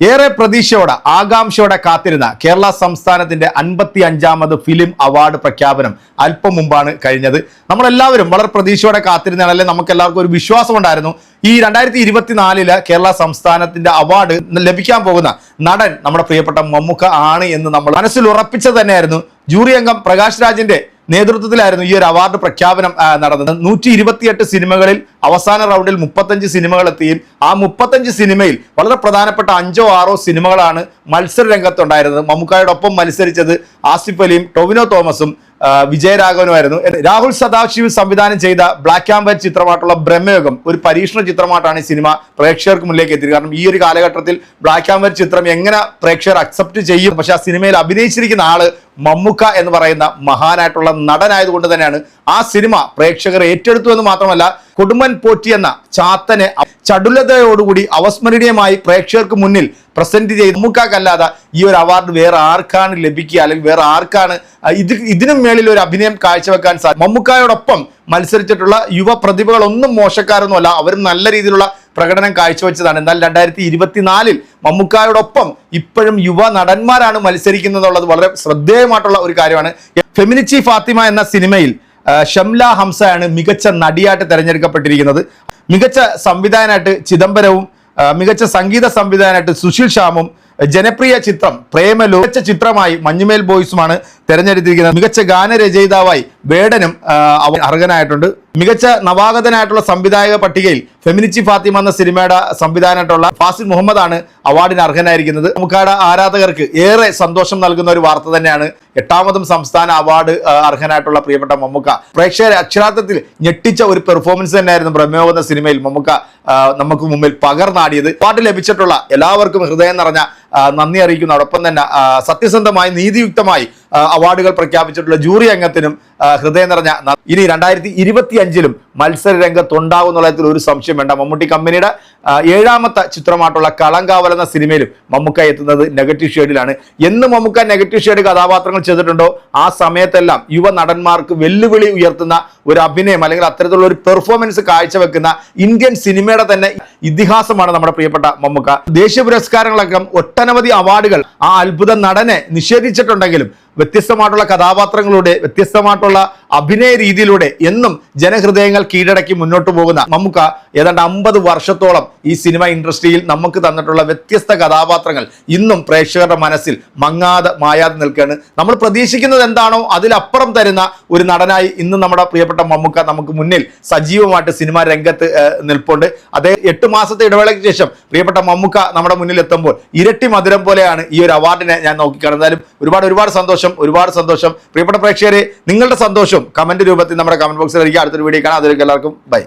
ഏറെ പ്രതീക്ഷയോടെ ആകാംക്ഷയോടെ കാത്തിരുന്ന കേരള സംസ്ഥാനത്തിന്റെ അൻപത്തി അഞ്ചാമത് ഫിലിം അവാർഡ് പ്രഖ്യാപനം അല്പം മുമ്പാണ് കഴിഞ്ഞത്. നമ്മളെല്ലാവരും വളരെ പ്രതീക്ഷയോടെ കാത്തിരുന്നതാണ് അല്ലെങ്കിൽ നമുക്ക് എല്ലാവർക്കും ഒരു വിശ്വാസം ഉണ്ടായിരുന്നു ഈ രണ്ടായിരത്തി ഇരുപത്തിനാലിൽ കേരള സംസ്ഥാനത്തിന്റെ അവാർഡ് ലഭിക്കാൻ പോകുന്ന നടൻ നമ്മുടെ പ്രിയപ്പെട്ട മമ്മുക്ക ആണ് എന്ന് നമ്മൾ മനസ്സിൽ ഉറപ്പിച്ചത് തന്നെയായിരുന്നു. ജൂറി അംഗം പ്രകാശ് രാജിന്റെ നേതൃത്വത്തിലായിരുന്നു ഈ ഒരു അവാർഡ് പ്രഖ്യാപനം നടന്നത്. നൂറ്റി ഇരുപത്തിയെട്ട് സിനിമകളിൽ അവസാന റൗണ്ടിൽ മുപ്പത്തഞ്ച് സിനിമകൾ എത്തിയും ആ മുപ്പത്തഞ്ച് സിനിമയിൽ വളരെ പ്രധാനപ്പെട്ട അഞ്ചോ ആറോ സിനിമകളാണ് മത്സര രംഗത്തുണ്ടായിരുന്നത് മമ്മൂക്കായോടൊപ്പം മത്സരിച്ചത് ആസിഫ് അലിയും ടൊവിനോ തോമസും വിജയരാഘവനുമായിരുന്നു. രാഹുൽ സദാശിവ് സംവിധാനം ചെയ്ത ബ്ലാക്ക് ആൻഡ് വൈറ്റ് ചിത്രമായിട്ടുള്ള ബ്രഹ്മയുഗം ഒരു പരീക്ഷണ ചിത്രമായിട്ടാണ് ഈ സിനിമ പ്രേക്ഷകർക്ക് മുന്നിലേക്ക് എത്തിയത്. കാരണം ഈ ഒരു കാലഘട്ടത്തിൽ ബ്ലാക്ക് ആൻഡ് വൈറ്റ് ചിത്രം എങ്ങനെ പ്രേക്ഷകർ അക്സെപ്റ്റ് ചെയ്യും? പക്ഷെ ആ സിനിമയിൽ അഭിനയിച്ചിരിക്കുന്ന ആൾ മമ്മുക്ക എന്ന് പറയുന്ന മഹാനായിട്ടുള്ള നടനായതുകൊണ്ട് തന്നെയാണ് ആ സിനിമ പ്രേക്ഷകർ ഏറ്റെടുത്തു എന്ന് മാത്രമല്ല കൊടുമൻ പോറ്റി എന്ന ചാത്തനെ ചടുലതയോടുകൂടി അവസ്മരണീയമായി പ്രേക്ഷകർക്ക് മുന്നിൽ പ്രസന്റ് ചെയ്ത് നമുക്കാക്കല്ലാതെ ഈ ഒരു അവാർഡ് വേറെ ആർക്കാണ് ലഭിക്കുക? അല്ലെങ്കിൽ വേറെ ആർക്കാണ് ഇത് ഇതിനും മേളിൽ ഒരു അഭിനയം കാഴ്ചവെക്കാൻ സാധിക്കും മമ്മൂക്കായോടൊപ്പം മത്സരിച്ചിട്ടുള്ള യുവ പ്രതിഭകളൊന്നും മോശക്കാരൊന്നുമല്ല. അവരും നല്ല രീതിയിലുള്ള പ്രകടനം കാഴ്ചവെച്ചതാണ്. എന്നാൽ രണ്ടായിരത്തി ഇരുപത്തിനാലിൽ മമ്മൂക്കായോടൊപ്പം ഇപ്പോഴും യുവ നടന്മാരാണ് മത്സരിക്കുന്നത് എന്നുള്ളത് വളരെ ശ്രദ്ധേയമായിട്ടുള്ള ഒരു കാര്യമാണ്. ഫെമിനിച്ചി ഫാത്തിമ എന്ന സിനിമയിൽ ഷംല ഹംസയാണ് മികച്ച നടിയായിട്ട് തിരഞ്ഞെടുക്കപ്പെട്ടിരിക്കുന്നത്. മികച്ച സംവിധായകനായിട്ട് ചിദംബരവും മികച്ച സംഗീത സംവിധായകനായിട്ട് സുശീൽ ശ്യാമും ജനപ്രിയ ചിത്രം പ്രേമലു മികച്ച ചിത്രമായി മഞ്ഞുമേൽ ബോയ്സുമാണ് തെരഞ്ഞെടുത്തിരിക്കുന്നത് മികച്ച ഗാനരചയിതാവായി വേടനും അർഹനായിട്ടുണ്ട്. മികച്ച നവാഗതനായിട്ടുള്ള സംവിധായക പട്ടികയിൽ ഫെമിനിച്ചി ഫാത്തിമ എന്ന സിനിമയുടെ സംവിധാനമായിട്ടുള്ള ഫാസിൽ മുഹമ്മദ് ആണ് അവാർഡിന് അർഹനായിരിക്കുന്നത്. നമുക്കാട് ആരാധകർക്ക് ഏറെ സന്തോഷം നൽകുന്ന ഒരു വാർത്ത തന്നെയാണ് എട്ടാമതും സംസ്ഥാന അവാർഡ് അർഹനായിട്ടുള്ള പ്രിയപ്പെട്ട മമ്മുക്ക. പ്രേക്ഷകരെ അക്ഷരാർത്ഥത്തിൽ ഞെട്ടിച്ച ഒരു പെർഫോമൻസ് തന്നെയായിരുന്നു ബ്രഹ്മയോഗ എന്ന സിനിമയിൽ മമ്മുക്ക നമുക്ക് മുമ്പിൽ പകർന്നാടിയത്. അവാർഡ് ലഭിച്ചിട്ടുള്ള എല്ലാവർക്കും ഹൃദയം നിറഞ്ഞ നന്ദി അറിയിക്കുന്നതോടൊപ്പം തന്നെ സത്യസന്ധമായി നീതിയുക്തമായി അവാർഡുകൾ പ്രഖ്യാപിച്ചിട്ടുള്ള ജൂറി അംഗത്തിനും ഹൃദയം നിറഞ്ഞ ഇനി രണ്ടായിരത്തി ഇരുപത്തി അഞ്ചിലും മത്സര രംഗത്തുണ്ടാകും എന്നുള്ളതിൽ ഒരു സംശയം വേണ്ട. മമ്മൂട്ടി കമ്പനിയുടെ ഏഴാമത്തെ ചിത്രമായിട്ടുള്ള കളങ്കാവൽ എന്ന സിനിമയിലും മമ്മൂക്ക എത്തുന്നത് നെഗറ്റീവ് ഷെയ്ഡിലാണ്. എന്ന് മമ്മൂക്ക നെഗറ്റീവ് ഷെയ്ഡ് കഥാപാത്രങ്ങൾ ചെയ്തിട്ടുണ്ടോ? ആ സമയത്തെല്ലാം യുവ നടന്മാർക്ക് വെല്ലുവിളി ഉയർത്തുന്ന ഒരു അഭിനയം അല്ലെങ്കിൽ അത്തരത്തിലുള്ള ഒരു പെർഫോമൻസ് കാഴ്ചവെക്കുന്ന ഇന്ത്യൻ സിനിമയുടെ തന്നെ ഇതിഹാസമാണ് നമ്മുടെ പ്രിയപ്പെട്ട മമ്മൂക്ക. ദേശീയ പുരസ്കാരങ്ങളടക്കം ഒട്ടനവധി അവാർഡുകൾ ആ അത്ഭുത നടനെ നിഷേധിച്ചിട്ടുണ്ടെങ്കിലും വ്യത്യസ്തമായിട്ടുള്ള കഥാപാത്രങ്ങളുടെ വ്യത്യസ്തമായിട്ടുള്ള അഭിനയ രീതിയിലൂടെ എന്നും ജനഹൃദയങ്ങൾ കീഴടക്കി മുന്നോട്ട് പോകുന്ന മമ്മൂക്ക ഏതാണ്ട് അമ്പത് വർഷത്തോളം ഈ സിനിമ ഇൻഡസ്ട്രിയിൽ നമുക്ക് തന്നിട്ടുള്ള വ്യത്യസ്ത കഥാപാത്രങ്ങൾ ഇന്നും പ്രേക്ഷകരുടെ മനസ്സിൽ മങ്ങാതെ മായാതെ നിൽക്കുകയാണ്. നമ്മൾ പ്രതീക്ഷിക്കുന്നത് എന്താണോ അതിലപ്പുറം തരുന്ന ഒരു നടനായി ഇന്ന് നമ്മുടെ പ്രിയപ്പെട്ട മമ്മുക്ക നമുക്ക് മുന്നിൽ സജീവമായിട്ട് സിനിമാ രംഗത്ത് നിൽപ്പുണ്ട്. അതേ എട്ട് മാസത്തെ ഇടവേളയ്ക്ക് ശേഷം പ്രിയപ്പെട്ട മമ്മുക്ക നമ്മുടെ മുന്നിൽ എത്തുമ്പോൾ ഇരട്ടി മധുരം പോലെയാണ് ഈ ഒരു അവാർഡിനെ ഞാൻ നോക്കിക്കാണുന്നതായാലും ഒരുപാട് ഒരുപാട് സന്തോഷം ഒരുപാട് സന്തോഷം. പ്രിയപ്പെട്ട പ്രേക്ഷകരെ നിങ്ങളുടെ സന്തോഷം കമന്റ് രൂപത്തിൽ നമ്മുടെ കമന്റ് ബോക്സിൽ അടുത്തൊരു വീഡിയോ കാണാം. അതിലേക്ക് എല്ലാവർക്കും ബൈ